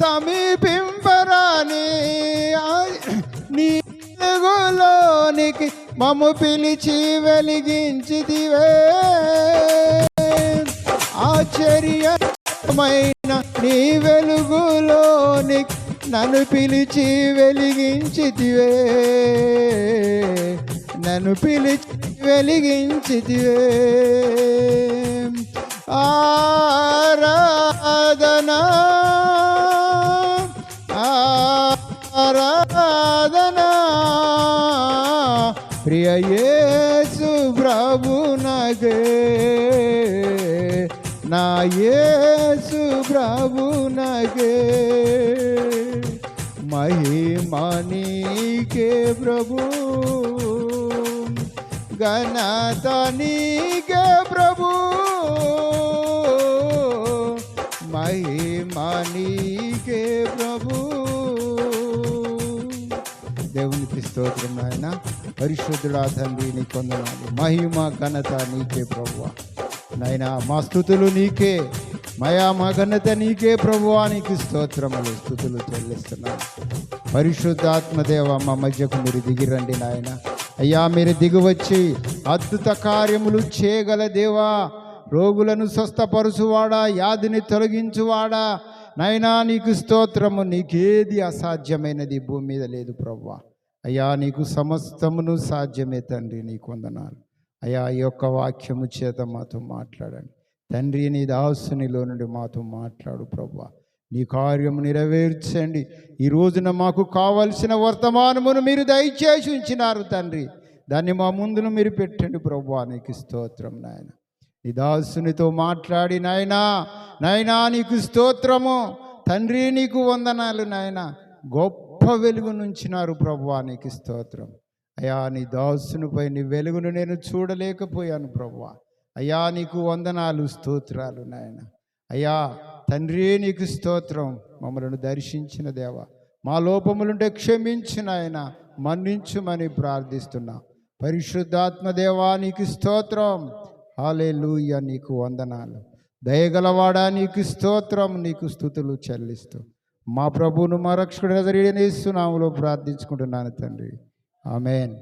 సమీపింపరాని ఆ- నీ వెలుగులోనికి మమ్ము పిలిచి వెలిగించిదివే ఆశ్చర్యమైన నీ వెలుగులోనికి నన్ను పిలిచి వెలిగించితివే. నన్ను పిలిచి వెలిగించితివే. ఆరాధనా ఆరాధనా. ప్రియ ప్రభునగే నా యేసు ప్రభునగే మహిమనీకే ప్రభు ఘనత ప్రభు. ప్రభు మహిమనీకే ప్రభు. దేవునికి స్తోత్రం నాయన. పరిశుద్ధుడా తండ్రి నీ కొందనాలు మహిమ ఘనత నీకే ప్రభువ. నాయన మా స్థుతులు నీకే మయా మా ఘనత నీకే ప్రభువా నీకు స్తోత్రములు స్థుతులు చెల్లిస్తున్నాను పరిశుద్ధాత్మదేవ మా మధ్యకు మీరు దిగిరండి నాయన. అయ్యా మీరు దిగివచ్చి అద్భుత కార్యములు చేయగల దేవా. రోగులను స్వస్థపరుచువాడా వ్యాధిని తొలగించువాడా? నైనా నీకు స్తోత్రము నీకేది అసాధ్యమైనది? భూమి మీద లేదు ప్రవ్వా. అయ్యా నీకు సమస్తమును సాధ్యమే తండ్రి నీకు వందనాలు అయ్యా ఈ యొక్క వాక్యము చేత మాతో మాట్లాడండి. తండ్రి నీ దాసునిలో నుండి మాతో మాట్లాడు ప్రవ్వా. నీ కార్యము నెరవేర్చండి. ఈ రోజున మాకు కావలసిన వర్తమానమును మీరు దయచేసి ఉంచినారు తండ్రి. దాన్ని మా ముందును మీరు పెట్టండి ప్రవ్వా. నీకు స్తోత్రం నాయన. నీ దాసునితో మాట్లాడి నాయనా నాయనా నీకు స్తోత్రము. తండ్రి నీకు వందనాలు నాయన. గొప్ప వెలుగు నుంచినారు ప్రభువా నీకు స్తోత్రం. అయ్యా నీ దాసునిపై నీ వెలుగును నేను చూడలేకపోయాను ప్రభువా. అయ్యా నీకు వందనాలు స్తోత్రాలు నాయన. అయ్యా తండ్రి నీకు స్తోత్రం. మమ్మలను దర్శించిన దేవ. మా లోపములుంటే క్షమించిన ఆయన మన్నించుమని ప్రార్థిస్తున్నా. పరిశుద్ధాత్మ దేవా నీకు స్తోత్రం. హాలేలూయ నీకు వందనాలు. దయగలవాడా నీకు స్తోత్రం నీకు స్థుతులు చెల్లిస్తూ. మా ప్రభువును మా రక్షకుడు ఎదురీడనేస్తున్నాములో ప్రార్థించుకుంటున్నాను తండ్రి. ఆమెన్.